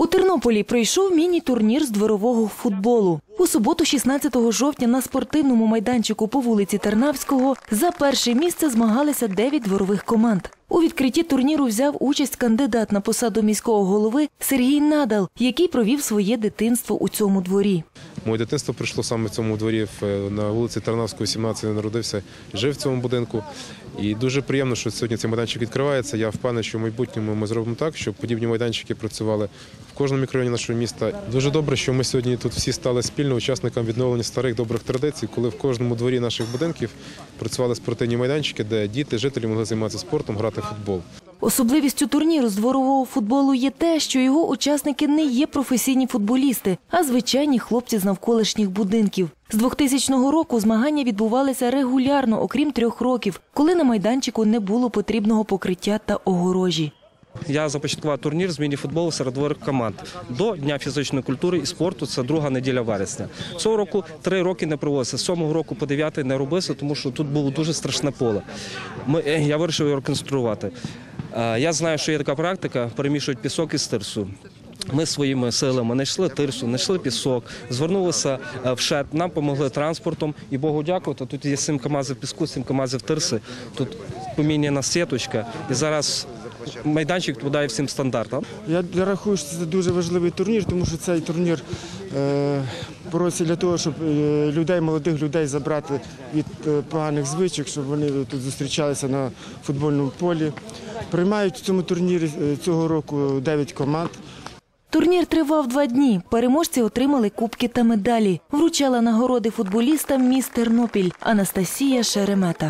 У Тернополі пройшов міні-турнір з дворового футболу. У суботу, 16 жовтня, на спортивному майданчику по вулиці Тернавського за перше місце змагалися 9 дворових команд. У відкритті турніру взяв участь кандидат на посаду міського голови Сергій Надал, який провів своє дитинство у цьому дворі. Моє дитинство прийшло саме в цьому дворі на вулиці Тарнавської, 17 я народився, жив в цьому будинку. І дуже приємно, що сьогодні цей майданчик відкривається. Я впевнений, що в майбутньому ми зробимо так, щоб подібні майданчики працювали в кожному мікрорайоні нашого міста. Дуже добре, що ми сьогодні тут всі стали спільно учасниками відновлення старих добрих традицій, коли в кожному дворі наших будинків працювали спортивні майданчики, де діти, жителі могли займатися спортом, грати в футбол. Особливістю турніру з дворового футболу є те, що його учасники не є професійні футболісти, а звичайні хлопці з навколишніх будинків. З 2000 року змагання відбувалися регулярно, окрім трьох років, коли на майданчику не було потрібного покриття та огорожі. Я започаткував турнір з міні-футболу серед дворих команд до Дня фізичної культури і спорту. Це друга неділя вересня. Цього року три роки не проводився. З сьомого року по дев'ятий не робився, тому що тут було дуже страшне поле. Ми, я вирішив його реконструювати. Я знаю, що є така практика, перемішують пісок із тирсу. Ми своїми силами знайшли тирсу, знайшли пісок, звернулися е, в ШЕД, нам допомогли транспортом. І Богу дякувати. Тут є сім камазів піску, сім камазів тирси. Тут поміняна сіточка. І зараз майданчик відповідає всім стандартам. Я, рахую, що це дуже важливий турнір, тому що цей турнір е, бореться для того, щоб е, людей, молодих людей забрати від е, поганих звичок, щоб вони тут зустрічалися на футбольному полі. Приймають в цьому турнірі цього року 9 команд. Турнір тривав два дні. Переможці отримали кубки та медалі. Вручала нагороди футболістам міст Тернопіль Анастасія Шеремета.